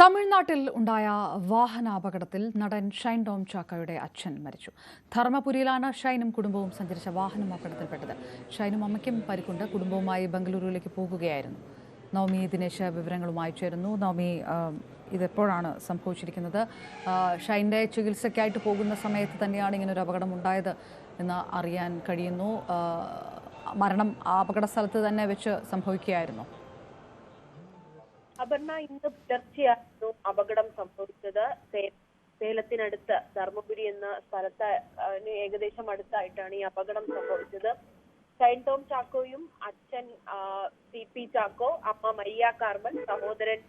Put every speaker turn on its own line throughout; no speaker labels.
തമിഴ്നാട്ടിൽ ഉണ്ടായ വാഹനാപകടത്തിൽ നടൻ ഷൈൻ ടോം ചാക്കയുടെ അച്ഛൻ മരിച്ചു. ധർമ്മപുരിയിലാണ് ഷൈനും കുടുംബവും സഞ്ചരിച്ച വാഹനം അപകടത്തിൽപ്പെട്ടത്. ഷൈനും അമ്മയ്ക്കും പരിക്കുണ്ട്. കുടുംബവുമായി ബംഗളൂരുവിലേക്ക് പോകുകയായിരുന്നു. നവമി ദിനേശ് വിവരങ്ങളുമായി ചേരുന്നു. നവമി ഇതെപ്പോഴാണ് സംഭവിച്ചിരിക്കുന്നത്? ഷൈന്റെ ചികിത്സയ്ക്കായിട്ട് പോകുന്ന സമയത്ത് തന്നെയാണ് ഇങ്ങനൊരു അപകടം ഉണ്ടായത് എന്ന് അറിയാൻ കഴിയുന്നു. മരണം അപകട സ്ഥലത്ത് തന്നെ വെച്ച് സംഭവിക്കുകയായിരുന്നു.
അപർണ ഇന്ന് പുലർച്ചെയായിരുന്നു അപകടം സംഭവിച്ചത്. സേലത്തിനടുത്ത് ധർമ്മപുരി എന്ന സ്ഥലത്ത് ഏകദേശം അടുത്തായിട്ടാണ് ഈ അപകടം സംഭവിച്ചത്. ഷൈൻ ടോം ചാക്കോയും അച്ഛൻ സി പി ചാക്കോ അമ്മ മയ്യ കാർമൻ സഹോദരൻ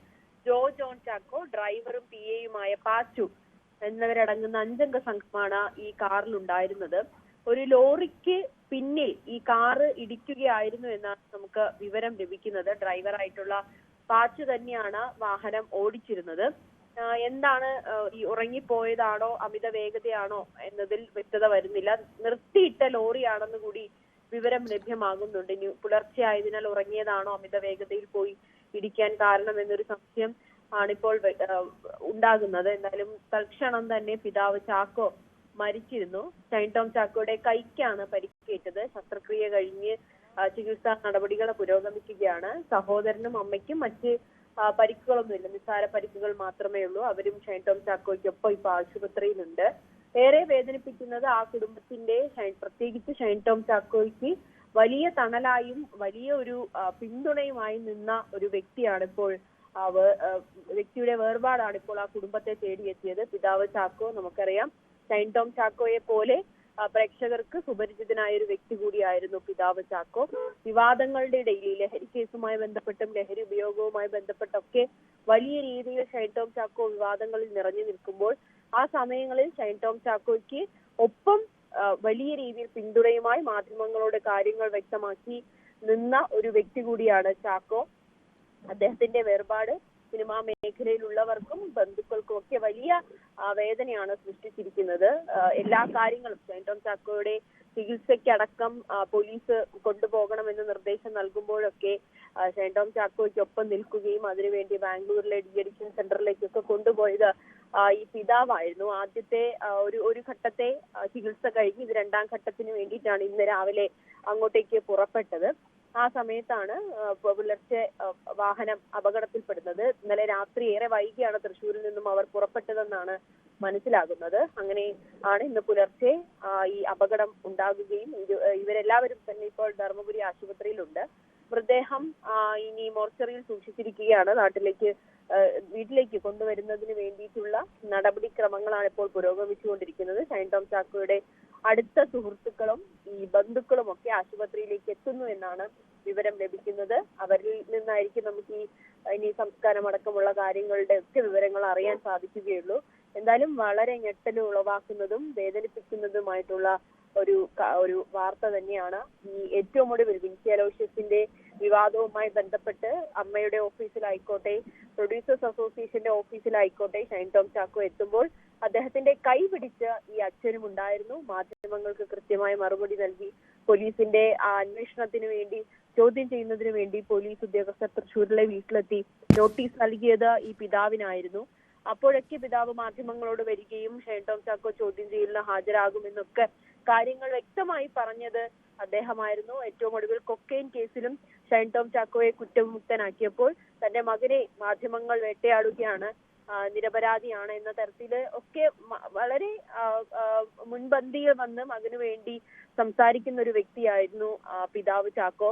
ജോ ജോൺ ചാക്കോ ഡ്രൈവറും പി എയുമായ പാച്ചു എന്നിവരടങ്ങുന്ന അഞ്ചംഗ സംഘമാണ് ഈ കാറിൽ ഉണ്ടായിരുന്നത് ഒരു ലോറിക്ക് പിന്നിൽ ഈ കാറ് ഇടിക്കുകയായിരുന്നു എന്നാണ് നമുക്ക് വിവരം ലഭിക്കുന്നത്. ഡ്രൈവറായിട്ടുള്ള പാച്ചു തന്നെയാണ് വാഹനം ഓടിച്ചിരുന്നത്. എന്താണ് ഈ ഉറങ്ങിപ്പോയതാണോ അമിത വേഗതയാണോ എന്നതിൽ വ്യക്തത വരുന്നില്ല. നിർത്തിയിട്ട ലോറിയാണെന്ന് കൂടി വിവരം ലഭ്യമാകുന്നുണ്ട്. ഇനി പുലർച്ചെ ആയതിനാൽ ഉറങ്ങിയതാണോ അമിത വേഗതയിൽ പോയി ഇടിക്കാൻ കാരണം എന്നൊരു സംശയം ആണിപ്പോൾ ഉണ്ടാകുന്നത്. എന്തായാലും തൽക്ഷണം തന്നെ പിതാവ് ചാക്കോ മരിച്ചിരുന്നു. ഷൈൻ ടോം ചാക്കോയുടെ കൈക്കാണ് പരിക്കേറ്റത്. ശസ്ത്രക്രിയ കഴിഞ്ഞ് ചികിത്സാ നടപടികൾ പുരോഗമിക്കുകയാണ്. സഹോദരനും അമ്മയ്ക്കും മറ്റ് പരിക്കുകളൊന്നും ഇല്ല നിസ്സാര പരിക്കുകൾ മാത്രമേ ഉള്ളൂ. അവരും ഷൈൻ ടോം ചാക്കോയ്ക്കൊപ്പം ഇപ്പൊ ആശുപത്രിയിലുണ്ട്. ഏറെ വേദനിപ്പിക്കുന്നത് ആ കുടുംബത്തിന്റെ പ്രത്യേകിച്ച് ഷൈൻ ടോം ചാക്കോയ്ക്ക് വലിയ തണലായും വലിയ ഒരു പിന്തുണയുമായി നിന്ന ഒരു വ്യക്തിയാണ് ഇപ്പോൾ വ്യക്തിയുടെ വേർപാടാണ് ഇപ്പോൾ ആ കുടുംബത്തെ തേടിയെത്തിയത്. പിതാവ് ചാക്കോ നമുക്കറിയാം. ഷൈൻ ടോം ചാക്കോയെ പോലെ പ്രേക്ഷകർക്ക് സുപരിചിതനായ ഒരു വ്യക്തി കൂടിയായിരുന്നു പിതാവ് ചാക്കോ. വിവാദങ്ങളുടെ ഇടയിൽ ലഹരി കേസുമായി ബന്ധപ്പെട്ടും ലഹരി ഉപയോഗവുമായി ബന്ധപ്പെട്ടൊക്കെ വലിയ രീതിയിൽ ഷൈൻ ടോം ചാക്കോ വിവാദങ്ങളിൽ നിറഞ്ഞു നിൽക്കുമ്പോൾ ആ സമയങ്ങളിൽ ഷൈൻ ടോം ചാക്കോയ്ക്ക് ഒപ്പം വലിയ രീതിയിൽ പിന്തുണയുമായി മാധ്യമങ്ങളോട് കാര്യങ്ങൾ വ്യക്തമാക്കി നിന്ന ഒരു വ്യക്തി കൂടിയാണ് ചാക്കോ. അദ്ദേഹത്തിന്റെ വേർപാട് സിനിമാ മേഖലയിലുള്ളവർക്കും ബന്ധുക്കൾക്കും ഒക്കെ വലിയ വേദനയാണ് സൃഷ്ടിച്ചിരിക്കുന്നത്. എല്ലാ കാര്യങ്ങളും ടോം ചാക്കോയുടെ ചികിത്സയ്ക്കടക്കം പോലീസ് കൊണ്ടുപോകണമെന്ന് നിർദ്ദേശം നൽകുമ്പോഴൊക്കെ ആ, ഷൈൻ ടോം ചാക്കോയ്ക്കൊപ്പം നിൽക്കുകയും അതിനുവേണ്ടി ബാംഗ്ലൂരിലെ ഡി അഡിക്ഷൻ സെന്ററിലേക്കൊക്കെ കൊണ്ടുപോയത് ഈ പിതാവായിരുന്നു. ആദ്യത്തെ ഒരു ഒരു ഘട്ടത്തെ ചികിത്സ കഴിഞ്ഞ് ഇത് രണ്ടാം ഘട്ടത്തിന് വേണ്ടിയിട്ടാണ് ഇന്ന് രാവിലെ അങ്ങോട്ടേക്ക് പുറപ്പെട്ടത്. ആ സമയത്താണ് പുലർച്ചെ വാഹനം അപകടത്തിൽപ്പെടുന്നത്. ഇന്നലെ രാത്രി ഏറെ വൈകിയാണ് തൃശ്ശൂരിൽ നിന്നും അവർ പുറപ്പെട്ടതെന്നാണ് മനസ്സിലാകുന്നത്. അങ്ങനെ ആണ് ഇന്ന് പുലർച്ചെ ഈ അപകടം ഉണ്ടാകുകയും ഇവരെല്ലാവരും തന്നെ ഇപ്പോൾ ധർമ്മപുരി ആശുപത്രിയിലുണ്ട്. മൃതദേഹം ഇനി മോർച്ചറിയിൽ സൂക്ഷിച്ചിരിക്കുകയാണ്. നാട്ടിലേക്ക് വീട്ടിലേക്ക് കൊണ്ടുവരുന്നതിന് വേണ്ടിയിട്ടുള്ള നടപടിക്രമങ്ങളാണ് ഇപ്പോൾ പുരോഗമിച്ചുകൊണ്ടിരിക്കുന്നത്. ഷൈൻ ടോം ചാക്കോയുടെ അടുത്ത സുഹൃത്തുക്കളും ഈ ബന്ധുക്കളും ഒക്കെ ആശുപത്രിയിലേക്ക് എത്തുന്നു എന്നാണ് വിവരം ലഭിക്കുന്നത്. അവരിൽ നിന്നായിരിക്കും നമുക്ക് ഈ ഇനി സംസ്കാരം അടക്കമുള്ള കാര്യങ്ങളുടെ ഒക്കെ വിവരങ്ങൾ അറിയാൻ സാധിക്കുകയുള്ളൂ. എന്തായാലും വളരെ ഞെട്ടൽ ഉളവാക്കുന്നതും വേദനിപ്പിക്കുന്നതുമായിട്ടുള്ള ഒരു ഒരു വാർത്ത തന്നെയാണ്. ഈ ഏറ്റവും ഒടുവിൽ വിൻസി അലോഷ്യസിന്റെ വിവാദവുമായി ബന്ധപ്പെട്ട് അമ്മയുടെ ഓഫീസിലായിക്കോട്ടെ പ്രൊഡ്യൂസേഴ്സ് അസോസിയേഷന്റെ ഓഫീസിലായിക്കോട്ടെ ഷൈൻ ടോം ചാക്കോ എത്തുമ്പോൾ അദ്ദേഹത്തിന്റെ കൈ പിടിച്ച് ഈ അച്ഛനും ഉണ്ടായിരുന്നു മാധ്യമങ്ങൾക്ക് കൃത്യമായ മറുപടി നൽകി. പോലീസിന്റെ അന്വേഷണത്തിന് വേണ്ടി ചോദ്യം ചെയ്യുന്നതിന് വേണ്ടി പോലീസ് ഉദ്യോഗസ്ഥർ തൃശ്ശൂരിലെ വീട്ടിലെത്തി നോട്ടീസ് നൽകിയത് ഈ പിതാവിനായിരുന്നു. അപ്പോഴൊക്കെ പിതാവ് മാധ്യമങ്ങളോട് വരികയും ഷൈൻ ടോം ചാക്കോ ചോദ്യം ചെയ്യലിന് ഹാജരാകുമെന്നൊക്കെ കാര്യങ്ങൾ വ്യക്തമായി പറഞ്ഞത് അദ്ദേഹമായിരുന്നു. ഏറ്റവും ഒടുവിൽ കൊക്കെയിൻ കേസിലും ഷൈൻ ടോം ചാക്കോയെ കുറ്റമുക്തനാക്കിയപ്പോൾ തന്റെ മകനെ മാധ്യമങ്ങൾ വേട്ടയാടുകയാണ് നിരപരാധിയാണ് എന്ന തരത്തിൽ ഒക്കെ വളരെ മുൻപന്തിയിൽ വന്ന് മകന് വേണ്ടി സംസാരിക്കുന്ന ഒരു വ്യക്തിയായിരുന്നു പിതാവ് ചാക്കോ.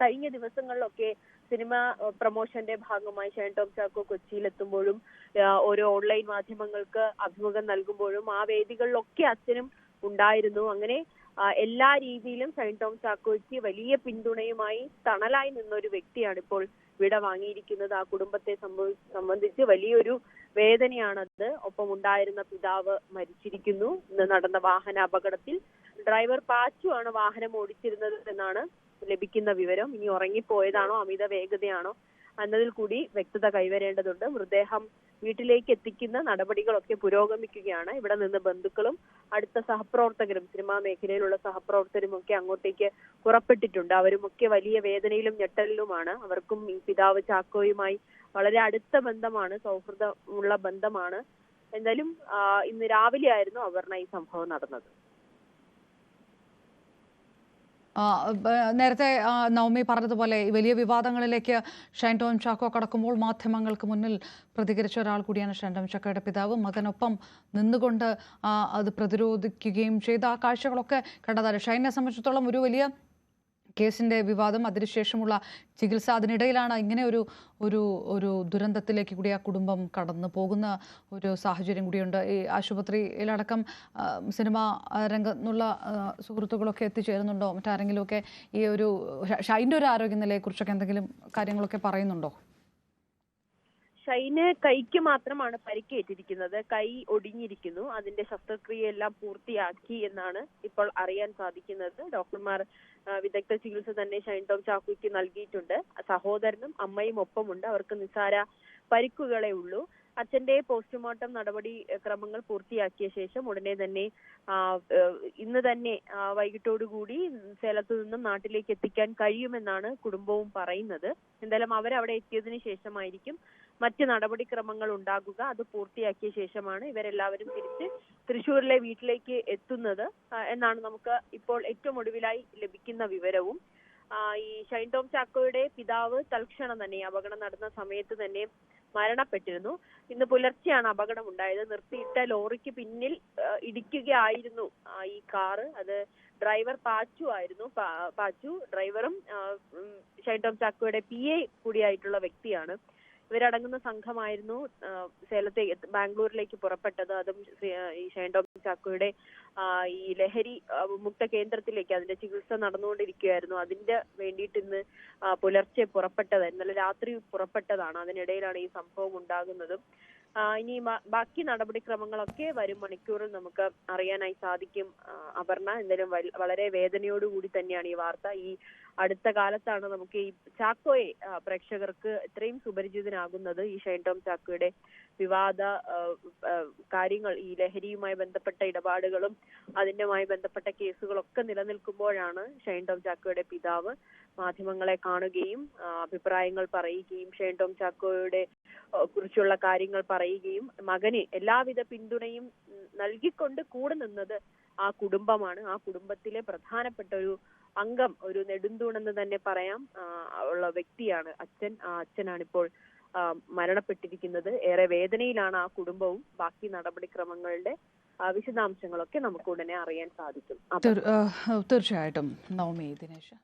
കഴിഞ്ഞ ദിവസങ്ങളിലൊക്കെ സിനിമ പ്രൊമോഷന്റെ ഭാഗമായി ഷൈൻ ടോം ചാക്കോ കൊച്ചിയിലെത്തുമ്പോഴും ഓരോ ഓൺലൈൻ മാധ്യമങ്ങൾക്ക് അഭിമുഖം നൽകുമ്പോഴും ആ വേദികളിലൊക്കെ അച്ഛനും ഉണ്ടായിരുന്നു. അങ്ങനെ എല്ലാ രീതിയിലും ഷൈൻ ടോം ചാക്കോയ്ക്ക് വലിയ പിന്തുണയുമായി തണലായി നിന്ന ഒരു വ്യക്തിയാണ് ഇപ്പോൾ വിട വാങ്ങിയിരിക്കുന്നത് ആ കുടുംബത്തെ സംബന്ധിച്ച് വലിയൊരു വേദനയാണത്. ഒപ്പം ഉണ്ടായിരുന്ന പിതാവ് മരിച്ചിരിക്കുന്നു. ഇന്ന് നടന്ന വാഹന അപകടത്തിൽ ഡ്രൈവർ പാച്ചു ആണ് വാഹനം ഓടിച്ചിരുന്നത് എന്നാണ് ലഭിക്കുന്ന വിവരം. ഇനി ഉറങ്ങിപ്പോയതാണോ അമിത വേഗതയാണോ എന്നതിൽ കൂടി വ്യക്തത കൈവരേണ്ടതുണ്ട്. മൃതദേഹം വീട്ടിലേക്ക് എത്തിക്കുന്ന നടപടികളൊക്കെ പുരോഗമിക്കുകയാണ്. ഇവിടെ നിന്ന് ബന്ധുക്കളും അടുത്ത സഹപ്രവർത്തകരും സിനിമാ മേഖലയിലുള്ള സഹപ്രവർത്തകരും ഒക്കെ അങ്ങോട്ടേക്ക് പുറപ്പെട്ടിട്ടുണ്ട്. അവരുമൊക്കെ വലിയ വേദനയിലും ഞെട്ടലിലുമാണ്. അവർക്കും ഈ പിതാവ് ചാക്കോയുമായി വളരെ അടുത്ത ബന്ധമാണ് സൗഹൃദമുള്ള ബന്ധമാണ്. എന്തായാലും ഇന്ന് രാവിലെ ആയിരുന്നു അപർണ ഈ സംഭവം നടന്നത്.
നേരത്തെ നവമി പറഞ്ഞതുപോലെ വലിയ വിവാദങ്ങളിലേക്ക് ഷൈൻ ടോം ചാക്കോ കടക്കുമ്പോൾ മാധ്യമങ്ങൾക്ക് മുന്നിൽ പ്രതികരിച്ച ഒരാൾ കൂടിയാണ് ഷൈൻ ടോം ചാക്കോയുടെ പിതാവ്. മകനൊപ്പം നിന്നുകൊണ്ട് അത് പ്രതിരോധിക്കുകയും ചെയ്ത ആ കാഴ്ചകളൊക്കെ കണ്ടതാണ്. ഷൈനെ സംബന്ധിച്ചിടത്തോളം ഒരു വലിയ കേസിന്റെ വിവാദം അതിനുശേഷമുള്ള ചികിത്സ അതിനിടയിലാണ് ഇങ്ങനെ ഒരു ഒരു ഒരു ദുരന്തത്തിലേക്ക് കൂടി ആ കുടുംബം കടന്നു പോകുന്ന ഒരു സാഹചര്യം കൂടിയുണ്ട്. ഈ ആശുപത്രിയിലടക്കം സിനിമ ആ, സുഹൃത്തുക്കളൊക്കെ എത്തിച്ചേരുന്നുണ്ടോ? മറ്റാരെങ്കിലുമൊക്കെ ഈ ഒരു ഷൈന്റെ ഒരു ആരോഗ്യനിലയെക്കുറിച്ചൊക്കെ എന്തെങ്കിലും കാര്യങ്ങളൊക്കെ പറയുന്നുണ്ടോ?
ഷൈന് കൈക്ക് മാത്രമാണ് പരിക്കേറ്റിരിക്കുന്നത്. കൈ ഒടിഞ്ഞിരിക്കുന്നു. അതിന്റെ ശസ്ത്രക്രിയ എല്ലാം പൂർത്തിയാക്കി എന്നാണ് ഇപ്പോൾ അറിയാൻ സാധിക്കുന്നത്. ഡോക്ടർമാർ വിദഗ്ധ ചികിത്സ തന്നെ ഷൈൻ ടോം ചാക്കോയ്ക്ക് നൽകിയിട്ടുണ്ട്. സഹോദരനും അമ്മയും ഒപ്പമുണ്ട്. അവർക്ക് നിസ്സാര പരിക്കുകളെ ഉള്ളൂ. അച്ഛന്റെ പോസ്റ്റ്മോർട്ടം നടപടി ക്രമങ്ങൾ പൂർത്തിയാക്കിയ ശേഷം ഉടനെ തന്നെ ഇന്ന് തന്നെ വൈകിട്ടോടുകൂടി സേലത്തു നിന്നും നാട്ടിലേക്ക് എത്തിക്കാൻ കഴിയുമെന്നാണ് കുടുംബവും പറയുന്നത്. എന്തായാലും അവരവിടെ എത്തിയതിനു ശേഷമായിരിക്കും മറ്റ് നടപടിക്രമങ്ങൾ ഉണ്ടാകുക അത് പൂർത്തിയാക്കിയ ശേഷമാണ് ഇവരെല്ലാവരും തിരിച്ച് തൃശൂരിലെ വീട്ടിലേക്ക് എത്തുന്നത്. എന്നാണ് നമുക്ക് ഇപ്പോൾ ഏറ്റവും ഒടുവിലായി ലഭിക്കുന്ന വിവരവും. ഈ ഷൈൻ ടോം ചാക്കോയുടെ പിതാവ് തൽക്ഷണം തന്നെ അപകടം നടന്ന സമയത്ത് തന്നെ മരണപ്പെട്ടിരുന്നു. ഇന്ന് പുലർച്ചെയാണ് അപകടം ഉണ്ടായത്. നിർത്തിയിട്ട ലോറിക്ക് പിന്നിൽ ഇടിക്കുകയായിരുന്നു ഈ കാറ്. അത് ഡ്രൈവർ പാച്ചു ആയിരുന്നു. പാച്ചു ഡ്രൈവറും ഷൈൻ ടോം ചാക്കോയുടെ പി എ കൂടിയായിട്ടുള്ള വ്യക്തിയാണ്. ഇവരടങ്ങുന്ന സംഘമായിരുന്നു സേലത്തെ ബാംഗ്ലൂരിലേക്ക് പുറപ്പെട്ടത്. അതും ഈ ഷൈൻ ടോം ചാക്കോയുടെ ഈ ലഹരി മുക്ത കേന്ദ്രത്തിലേക്ക് അതിന്റെ ചികിത്സ നടന്നുകൊണ്ടിരിക്കുകയായിരുന്നു. അതിന്റെ വേണ്ടിയിട്ട് ഇന്ന് പുലർച്ചെ പുറപ്പെട്ടത് ഇന്നലെ രാത്രി പുറപ്പെട്ടതാണ്. അതിനിടയിലാണ് ഈ സംഭവം ഉണ്ടാകുന്നതും. ഇനി ബാക്കി നടപടിക്രമങ്ങളൊക്കെ വരും മണിക്കൂറിൽ നമുക്ക് അറിയാനായി സാധിക്കും അപർണ. എന്തായാലും വളരെ വേദനയോടുകൂടി തന്നെയാണ് ഈ വാർത്ത. ഈ അടുത്ത കാലത്താണ് നമുക്ക് ഈ ചാക്കോയെ പ്രേക്ഷകർക്ക് ഇത്രയും സുപരിചിതനാകുന്നത്. ഈ ഷൈൻ ടോം ചാക്കോയുടെ വിവാദ കാര്യങ്ങൾ ഈ ലഹരിയുമായി ബന്ധപ്പെട്ട ഇടപാടുകളും അതിന്റെമായി ബന്ധപ്പെട്ട കേസുകളൊക്കെ നിലനിൽക്കുമ്പോഴാണ് ഷൈൻ ടോം ചാക്കോയുടെ പിതാവ് മാധ്യമങ്ങളെ കാണുകയും അഭിപ്രായങ്ങൾ പറയുകയും ഷൈൻ ടോം ചാക്കോയുടെ കുറിച്ചുള്ള കാര്യങ്ങൾ പറയുകയും മകന് എല്ലാവിധ പിന്തുണയും നൽകിക്കൊണ്ട് കൂടെ നിന്നത് ആ കുടുംബമാണ്. ആ കുടുംബത്തിലെ പ്രധാനപ്പെട്ട ഒരു അംഗം ഒരു നെടുന്തൂണെന്ന് തന്നെ പറയാം. ഉള്ള വ്യക്തിയാണ് അച്ഛൻ. ആ അച്ഛനാണിപ്പോൾ ഇപ്പോൾ മരണപ്പെട്ടിരിക്കുന്നത്. ഏറെ വേദനയിലാണ് ആ കുടുംബവും. ബാക്കി നടപടിക്രമങ്ങളുടെ വിശദാംശങ്ങളൊക്കെ നമുക്ക് ഉടനെ അറിയാൻ സാധിക്കും.
തീർച്ചയായിട്ടും. നവമി ദിനേശ്.